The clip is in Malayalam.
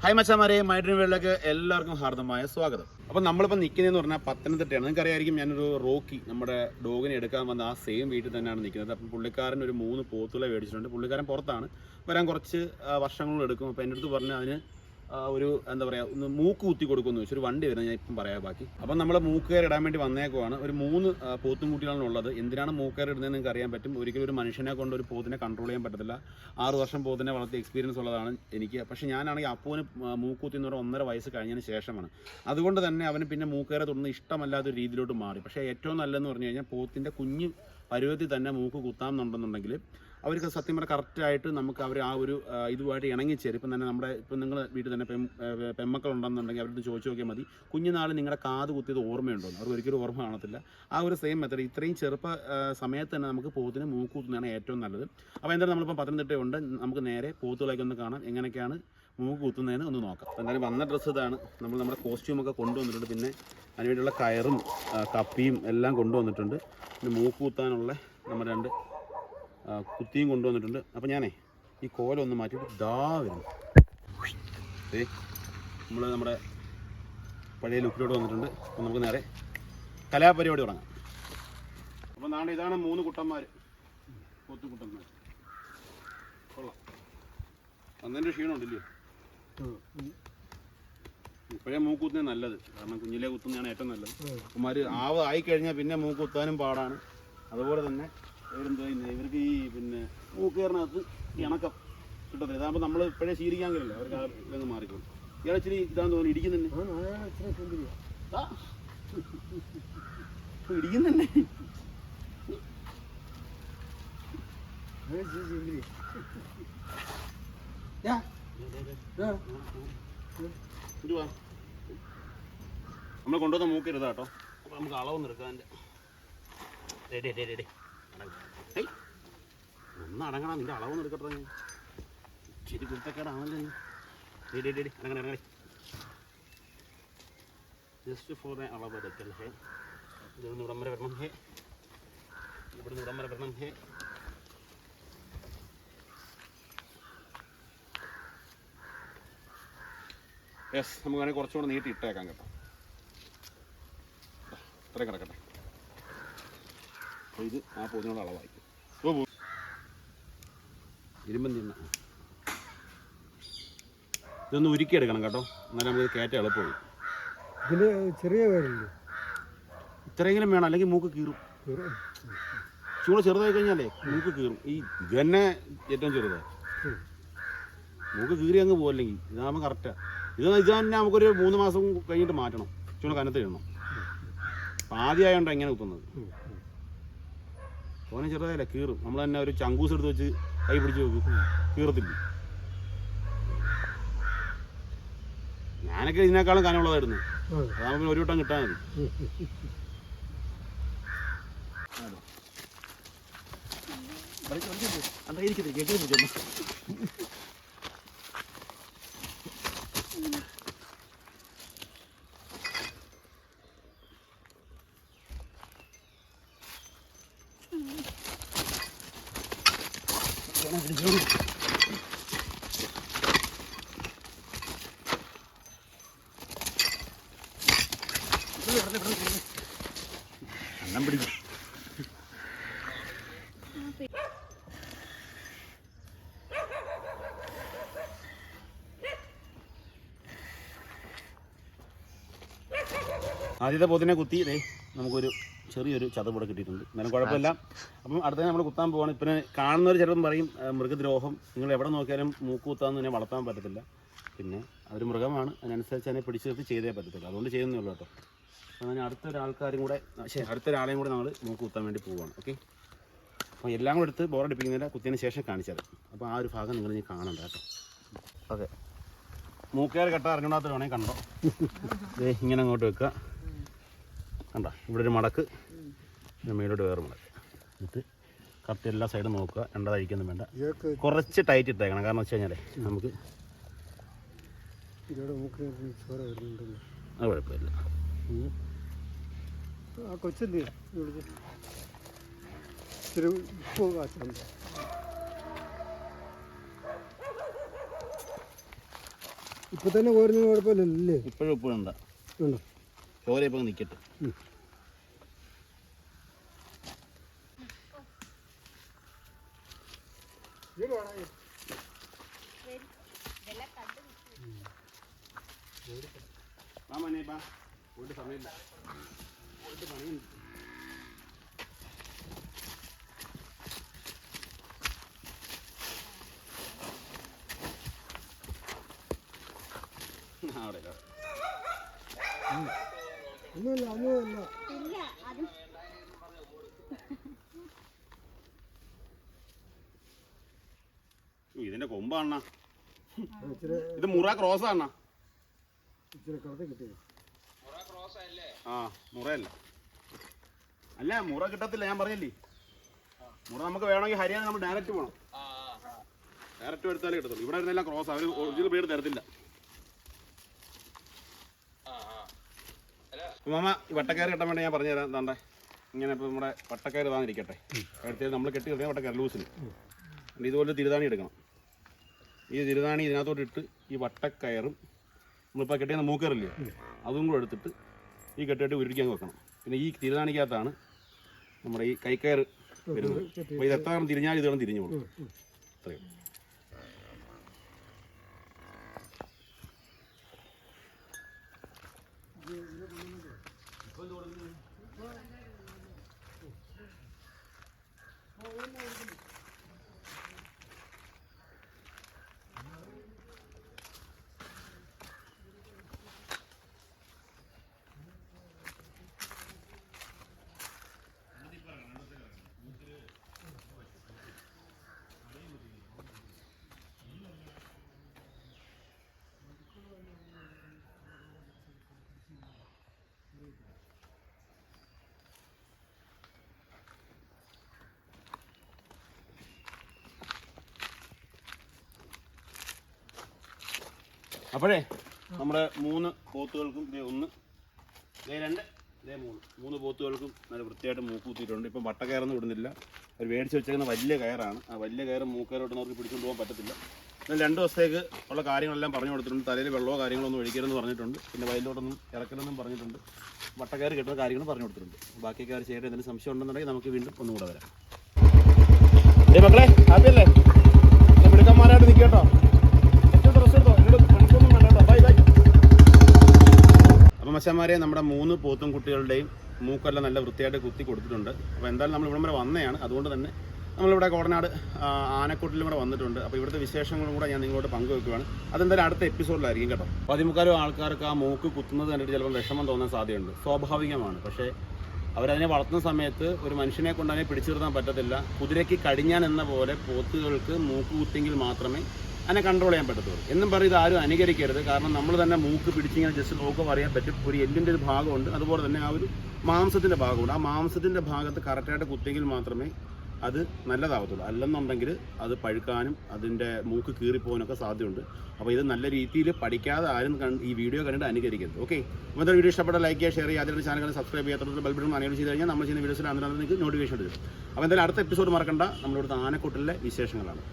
ഹായ് മച്ചാമാരെ. മൈഡ്രീം വേൾഡിലേക്ക് എല്ലാവർക്കും ഹാർദമായ സ്വാഗതം. അപ്പോൾ നമ്മളിപ്പോൾ നിൽക്കുന്നതെന്ന് പറഞ്ഞാൽ പത്തനംതിട്ടയാണ്. നിങ്ങൾക്ക് അറിയായിരിക്കും ഞാനൊരു റോക്കി നമ്മുടെ ഡോഗിനെ എടുക്കാൻ വന്ന ആ സെയിം വീട്ടിൽ തന്നെയാണ് നിൽക്കുന്നത് അപ്പം പുള്ളിക്കാരൻ ഒരു മൂന്ന് പോത്തുകളെ മേടിച്ചിട്ടുണ്ട്. പുള്ളിക്കാരൻ പുറത്താണ്. വരാൻ കുറച്ച് വർഷങ്ങളും എടുക്കും. അപ്പോൾ എന്റെ അടുത്ത് പറഞ്ഞ് അതിന് ഒരു എന്താ പറയുക മൂക്ക് കുത്തി കൊടുക്കുമെന്ന് വെച്ചൊരു വണ്ടി വരുന്നത് ഞാൻ ഇപ്പം പറയാം ബാക്കി. അപ്പം നമ്മൾ മൂക്കുകയർ ഇടാൻ വേണ്ടി വന്നേക്കുവാണ്. ഒരു മൂന്ന് ആ, പോത്തും കുട്ടികളാണ് ഉള്ളത്. എന്തിനാണ് മൂക്കുകയർ ഇടുന്നത് നിങ്ങൾക്ക് അറിയാൻ പറ്റും. ഒരിക്കലും ഒരു മനുഷ്യനെ കൊണ്ട് ഒരു പോത്തിനെ കൺട്രോൾ ചെയ്യാൻ പറ്റത്തില്ല. ആറ് വർഷം പോത്തിനെ വളർത്തിയ എക്സ്പീരിയൻസ് ഉള്ളതാണ് എനിക്ക്. പക്ഷേ ഞാനാണെങ്കിൽ അപ്പൂന് മൂക്കുത്തി എന്ന് പറഞ്ഞാൽ ഒന്നര വയസ്സ് കഴിഞ്ഞതിന് ശേഷമാണ്. അതുകൊണ്ട് തന്നെ അവന് പിന്നെ മൂക്കേറെ തുടർന്ന് ഇഷ്ടമല്ലാത്ത ഒരു രീതിയിലോട്ട് മാറി. പക്ഷേ ഏറ്റവും നല്ലതെന്ന് പറഞ്ഞു കഴിഞ്ഞാൽ പോത്തിന്റെ കുഞ്ഞ് പരുവത്തിൽ തന്നെ മൂക്ക് കുത്താമെന്നുണ്ടെന്നുണ്ടെങ്കിൽ അവർക്ക് സത്യം പറഞ്ഞാൽ കറക്റ്റായിട്ട് നമുക്ക് അവർ ആ ഒരു ഇതുമായിട്ട് ഇണങ്ങിച്ചേരും. ഇപ്പം തന്നെ നമ്മുടെ ഇപ്പം നിങ്ങൾ വീട്ടിൽ തന്നെ പെം പെമ്മക്കളുണ്ടെന്നുണ്ടെങ്കിൽ അവരുടെ ചോദിച്ചു നോക്കിയാൽ മതി. കുഞ്ഞുനാൾ നിങ്ങളുടെ കാത് കുത്തിയത് ഓർമ്മയുണ്ടോ അവർക്ക് ഒരിക്കലും ഓർമ്മ കാണത്തില്ല. ആ ഒരു സെയിം മെത്തഡ് ഇത്രയും ചെറുപ്പ സമയത്ത് തന്നെ നമുക്ക് പോത്തിന് മൂക്കൂത്തുന്നതാണ് ഏറ്റവും നല്ലത്. അപ്പോൾ എന്തായാലും നമ്മളിപ്പോൾ പത്തനംതിട്ടയുണ്ട്. നമുക്ക് നേരെ പോത്തുകളൊക്കെ ഒന്ന് കാണാം. എങ്ങനെയൊക്കെയാണ് മൂക്ക് കുത്തുന്നതിന് ഒന്ന് നോക്കാം. എന്തായാലും വന്ന ഡ്രസ്സ് ഇതാണ്. നമ്മൾ നമ്മുടെ കോസ്റ്റ്യൂമൊക്കെ കൊണ്ടുവന്നിട്ടുണ്ട്. പിന്നെ അതിനുവേണ്ടിയുള്ള കയറും കപ്പിയും എല്ലാം കൊണ്ടുവന്നിട്ടുണ്ട്. പിന്നെ മൂക്ക് കുത്താനുള്ള നമ്മുടെ രണ്ട് കുത്തിയും കൊണ്ടുവന്നിട്ടുണ്ട്. അപ്പോൾ ഞാനേ ഈ കോലൊന്ന് മാറ്റിയിട്ട് ദാ വരുന്നു. ഏ നമ്മൾ നമ്മുടെ പഴയ ലുക്കിലോട്ട് വന്നിട്ടുണ്ട്. അപ്പോൾ നമുക്ക് നേരെ കലാപരിപാടി തുടങ്ങാം. അപ്പോൾ നാളെ ഇതാണ് മൂന്ന് കുട്ടന്മാർ പോത്തു കുട്ടന്മാർ കൊള്ളാം. അന്നേന്റെ ക്ഷീണമുണ്ടല്ലോ? ഇപ്പോഴേ മൂക്ക് കുത്തുന്നത് നല്ലത്. കാരണം കുഞ്ഞിലെ കുത്തുന്നതാണ് ഏറ്റവും നല്ലത്. കുമാര് ആവ് ആയിക്കഴിഞ്ഞാൽ പിന്നെ മൂക്കുത്താനും പാടാണ്. അതുപോലെ തന്നെ ഇവരെന്താ ചെയ്യുന്നത്? ഇവർക്ക് ഈ പിന്നെ മൂക്കേറിനകത്ത് ഇണക്കം കിട്ടത്തില്ല. ഇതാകുമ്പോൾ നമ്മൾ ഇപ്പോഴേ ശീലിക്കാൻ കഴിയില്ല അവർക്ക് ആ ഇതങ്ങ് മാറിക്കോളും. ഇച്ചിരി ഇതാന്ന് തോന്നുന്നു ഇടിക്കുന്നുണ്ട്. ഇടിക്കുന്നുണ്ട്. നമ്മൾ കൊണ്ടുവന്ന മൂക്കരുതാട്ടോ അപ്പൊ നമുക്ക് അളവൊന്നും എടുക്കാം ഡേ ഡേ ഡേ റെഡി ഒന്ന് നിന്റെ അളവൊന്നും എടുക്കട്ടെ ഞാൻ ശരി നീ. ഡി ഡി അടങ്ങണേ അടങ്ങണേ ജസ്റ്റ് ഫോർ അളവ് എടുക്കൽ ഹേ ഇവിടുന്ന് ഇവിടം വരെ വരണം ഹേ. ഇവിടുന്ന് ഇവിടം വരെ വരണം ഹേ. യെസ് നമുക്ക് വേണമെങ്കിൽ കുറച്ചുകൂടെ നീട്ടി ഇട്ടേക്കാം കേട്ടോ. ഇത്രയും കിടക്കട്ടെ. അപ്പോൾ ഇത് ആ പൊതിനോട് അളവായി ഓ പോ ഇരുമ്പൻ തിന്ന. ഇതൊന്ന് ഉരുക്കിയെടുക്കണം കേട്ടോ. എന്നാലും നമുക്ക് കയറ്റം എളുപ്പമുള്ളൂ. ഇതിൽ ചെറിയ വേരുണ്ട്. ഇത്രയെങ്കിലും വേണം. അല്ലെങ്കിൽ മൂക്ക് കീറും. ചൂട് ചെറുതായി കഴിഞ്ഞാലേ മൂക്ക് കീറും. ഈ ഇത് തന്നെ ഏറ്റവും ചെറുതാ. മൂക്ക് കീറി അങ്ങ് പോകല്ലെങ്കിൽ ഇതാകുമ്പോൾ കറക്റ്റാണ് ഇത് ഇത് തന്നെ നമുക്കൊരു മൂന്ന് മാസം കഴിഞ്ഞിട്ട് മാറ്റണം. ചൂട് കനത്ത് ഇടണം അപ്പം ആദ്യമായോണ്ടാണ് ഇങ്ങനെ കുത്തുന്നത്. തോനെ ചെറുതായില്ല? കീറും. നമ്മൾ തന്നെ ഒരു ചങ്കൂസ് എടുത്ത് വെച്ച് കൈ പിടിച്ച് നോക്കും കീറത്തില്ല ഞാനൊക്കെ ഇതിനേക്കാളും കനമുള്ളതായിരുന്നു അതാകുമ്പോൾ ഒരു വട്ടം കിട്ടാൻ മതി അന്നം പിടിക്കും ആദ്യത്തെ പോത്തിനെ കുത്തി ദേ. നമുക്കൊരു ചെറിയൊരു ചതവ് ഇവിടെ കിട്ടിയിട്ടുണ്ട്. എന്നാലും കുഴപ്പമില്ല. അപ്പം അടുത്ത നമ്മൾ കുത്താൻ പോവാണ്. ഇപ്പം കാണുന്നവർ ചിലപ്പം പറയും മൃഗദ്രോഹം. നിങ്ങൾ എവിടെ നോക്കിയാലും മൂക്ക് കുത്താന്ന് തന്നെ വളർത്താൻ പറ്റത്തില്ല. പിന്നെ അതൊരു മൃഗമാണ്. അതിനനുസരിച്ച് അതിനെ പിടിച്ചു നിർത്തി ചെയ്തേ പറ്റത്തില്ല. അതുകൊണ്ട് ചെയ്യുന്നേ ഉള്ളൂ കേട്ടോ. അപ്പം ഞാൻ അടുത്തൊരാൾക്കാരും കൂടെ ശരി അടുത്തൊരാളെയും കൂടെ നമ്മൾ മൂക്ക് കുത്താൻ വേണ്ടി പോവുകയാണ് ഓക്കെ? അപ്പോൾ എല്ലാം കൂടെ എടുത്ത് ബോറടിപ്പിക്കുന്നില്ല കുത്തിയതിന് ശേഷം കാണിച്ചത് അപ്പോൾ ആ ഒരു ഭാഗം നിങ്ങൾ ഇനി കാണണ്ട കേട്ടോ. ഓക്കെ. മൂക്കേർ കെട്ട അറിഞ്ഞൂടാത്ത വേണമെങ്കിൽ കണ്ടോ? ഇങ്ങനെ അങ്ങോട്ട് വെക്കുക. കണ്ടോ? ഇവിടെ ഒരു മടക്ക്. പിന്നെ മേലോട്ട് വേറെ മടക്ക്. എന്നിട്ട് കറക്റ്റ് എല്ലാ സൈഡും നോക്കുക. രണ്ടതഴിക്കൊന്നും വേണ്ട. കുറച്ച് ടൈറ്റ് ഇട്ടേക്കണം. കാരണം വെച്ച് കഴിഞ്ഞാലേ നമുക്ക് അത് കുഴപ്പമില്ല. കൊച്ചല്ലേ ഉപ്പ് കാച്ചുണ്ട് ഇപ്പൊ തന്നെ കുഴപ്പമില്ലല്ലേ? ഇപ്പോഴും ഉപ്പ് വേണ്ട. ഉണ്ടോ ചോര ഇപ്പം നിൽക്കട്ടെ ഉം. വാ മോനെ വാ. പോയിട്ട് സമയമില്ല. പോയിട്ട് പണിയുണ്ട്. ആ, അവിടെ. ഒന്നുമില്ല ഒന്നുമില്ല. ഇല്ല അത് ഇതിന്റെ കൊമ്പാണ ഇത് മുറ ക്രോസ് ആണ ഇച്ചിരി കടത്തി കിട്ടിയത്. ആ മുറയല്ല. അല്ല മുറ കിട്ടത്തില്ല ഞാൻ പറഞ്ഞില്ലേ? മുറ നമുക്ക് വേണമെങ്കിൽ ഹരിയാന നമ്മൾ ഡയറക്റ്റ് പോകണം ഡയറക്റ്റ് എടുത്താലേ കിട്ടത്തുള്ളൂ. ഇവിടെ ഇരുന്നെല്ലാം ക്രോസ് അവർ ഒറിജിനൽ പേര് തരത്തില്ല. മാമ വട്ടക്കയറ് കിട്ടാൻ വേണ്ടി ഞാൻ പറഞ്ഞു തരാം എന്താണ്ടേ ഇങ്ങനെ ഇപ്പോൾ നമ്മുടെ വട്ടക്കയറി താന്നിരിക്കട്ടെ അടുത്തത് നമ്മൾ കെട്ടി കിടക്കുന്ന വട്ടക്കയറി ലൂസിന് ഇതുപോലെ തിരുതാണി എടുക്കണം. ഈ തിരുതാണി ഇതിനകത്തോട്ട് ഇട്ട് ഈ വട്ടക്കയറും നമ്മളിപ്പോൾ കെട്ടിയ മൂക്കറില്ലേ അതും കൂടെ എടുത്തിട്ട് ഈ കെട്ടിയിട്ട് ഉരുട്ടിക്കാൻ വെക്കണം. പിന്നെ ഈ തിരുതാണിക്കകത്താണ് നമ്മുടെ ഈ കൈക്കയർ വരുന്നത്. അപ്പോൾ ഇത് നേരം തിരിഞ്ഞാൽ ഇത് വേണം തിരിഞ്ഞു പോകും അത്രയും കൊടുക്കുന്നു അപ്പോഴേ നമ്മുടെ മൂന്ന് പോത്തുകൾക്കും ദേ ഒന്ന് ദേ രണ്ട് ദേ മൂന്ന്. മൂന്ന് പോത്തുകൾക്കും നല്ല വൃത്തിയായിട്ട് മൂക്കൂത്തിയിട്ടുണ്ട്. ഇപ്പം വട്ട വട്ടക്കയറൊന്നും വിടുന്നില്ല അവർ മേടിച്ച് വെച്ചേക്കുന്ന വലിയ കയറാണ്. ആ വലിയ കയറ് മൂക്കയറോട്ടൊന്നും അവർക്ക് പിടിച്ചുകൊണ്ട് പോകാൻ പറ്റത്തില്ല. എന്നാൽ രണ്ട് ദിവസത്തേക്ക് ഉള്ള കാര്യങ്ങളെല്ലാം പറഞ്ഞു കൊടുത്തിട്ടുണ്ട്. തലയിൽ വെള്ളമോ കാര്യങ്ങളോ ഒന്നും ഒഴിക്കരുതെന്ന് പറഞ്ഞിട്ടുണ്ട്. പിന്നെ വയലിലോട്ടൊന്നും ഇറക്കരുതെന്നും പറഞ്ഞിട്ടുണ്ട്. വട്ട കയറി കിട്ടുന്ന കാര്യങ്ങൾ പറഞ്ഞു കൊടുത്തിട്ടുണ്ട്. ബാക്കിയൊക്കെ അവർ ചെയ്യേണ്ട എന്തെങ്കിലും സംശയം ഉണ്ടെന്നുണ്ടെങ്കിൽ നമുക്ക് വീണ്ടും ഒന്നുകൂടെ വരാം. മക്കളെ അതല്ലേ അല്ലേ മിടുക്കന്മാരായിട്ട് നിൽക്കട്ടോ ഏറ്റവും ഡ്രസ് എടുത്തോ എന്നോട് പണിക്കൊന്നും വേണ്ട കേട്ടോ ബൈ ബൈ മച്ചന്മാരെ നമ്മുടെ മൂന്ന് പോത്തും കുട്ടികളുടെയും മൂക്കെല്ലാം നല്ല വൃത്തിയായിട്ട് കുത്തി കൊടുത്തിട്ടുണ്ട്. അപ്പോൾ എന്തായാലും നമ്മൾ ഇവിടം വരെ വന്നതാണ്. അതുകൊണ്ട് തന്നെ നമ്മളിവിടെ കോടനാട് ആനക്കൂട്ടിലും കൂടെ വന്നിട്ടുണ്ട്. അപ്പോൾ ഇവിടുത്തെ വിശേഷങ്ങളും കൂടെ ഞാൻ നിങ്ങളോട് പങ്കുവെക്കുകയാണ് അതെന്തായാലും അടുത്ത എപ്പിസോഡിലായിരിക്കും കേട്ടോ. പതിമുക്കാലും ആൾക്കാർക്ക് ആ മൂക്ക് കുത്തുന്നത് കണ്ടിട്ട് ചിലപ്പോൾ വിഷമം തോന്നാൻ സാധ്യതയുണ്ട്. സ്വാഭാവികമാണ്. പക്ഷേ അവരതിനെ വളർത്തുന്ന സമയത്ത് ഒരു മനുഷ്യനെ കൊണ്ട് അതിനെ പിടിച്ചു നിർത്താൻ പറ്റത്തില്ല. കുതിരയ്ക്ക് കടിഞ്ഞാൻ എന്ന പോലെ പോത്തുകൾക്ക് മൂക്ക് കുത്തിയെങ്കിൽ മാത്രമേ അതിനെ കൺട്രോൾ ചെയ്യാൻ പറ്റത്തുള്ളൂ. എന്നും പറയും ആരും അനുകരിക്കരുത്. കാരണം നമ്മൾ തന്നെ മൂക്ക് പിടിച്ചിങ്ങനെ ജസ്റ്റ് നോക്കുക അറിയാൻ പറ്റും. ഒരു എല്ലിന്റെ ഒരു ഭാഗമുണ്ട്. അതുപോലെ തന്നെ ആ ഒരു മാംസത്തിന്റെ ഭാഗമുണ്ട്. ആ മാംസത്തിന്റെ ഭാഗത്ത് കറക്റ്റായിട്ട് കുത്തിയെങ്കിൽ മാത്രമേ അത് നല്ലതാവത്തുള്ളൂ. അല്ലെന്നുണ്ടെങ്കിൽ അത് പഴുക്കാനും അതിന്റെ മൂക്ക് കീറിപ്പോകാനൊക്കെ സാധ്യതയുണ്ട്. അപ്പോൾ ഇത് നല്ല രീതിയിൽ പഠിക്കാതെ ആരും ഈ വീഡിയോ കണ്ടിട്ട് അനുകരിക്കരുത്. ഓക്കെ? അപ്പോൾ വീഡിയോ ഇഷ്ടപ്പെട്ട ലൈക്ക് ചെയ്യുക ഷെയർ ചെയ്യുക. അതിന്റെ ചാനൽ സബ്സ്ക്രൈബ് ചെയ്യാത്ത ബെൽബിടും അനേബിൾ ചെയ്ത് കഴിഞ്ഞാൽ നമ്മൾ ചെയ്യുന്ന വീഡിയോസിൽ അന്നേരം നിങ്ങൾക്ക് നോട്ടിഫിക്കേഷൻ എടുക്കും അപ്പോൾ എന്തായാലും അടുത്ത എപ്പിസോഡ് മറക്കണ്ട. നമ്മളിവിടുത്തെ ആനക്കൂട്ടിലെ വിശേഷങ്ങളാണ്.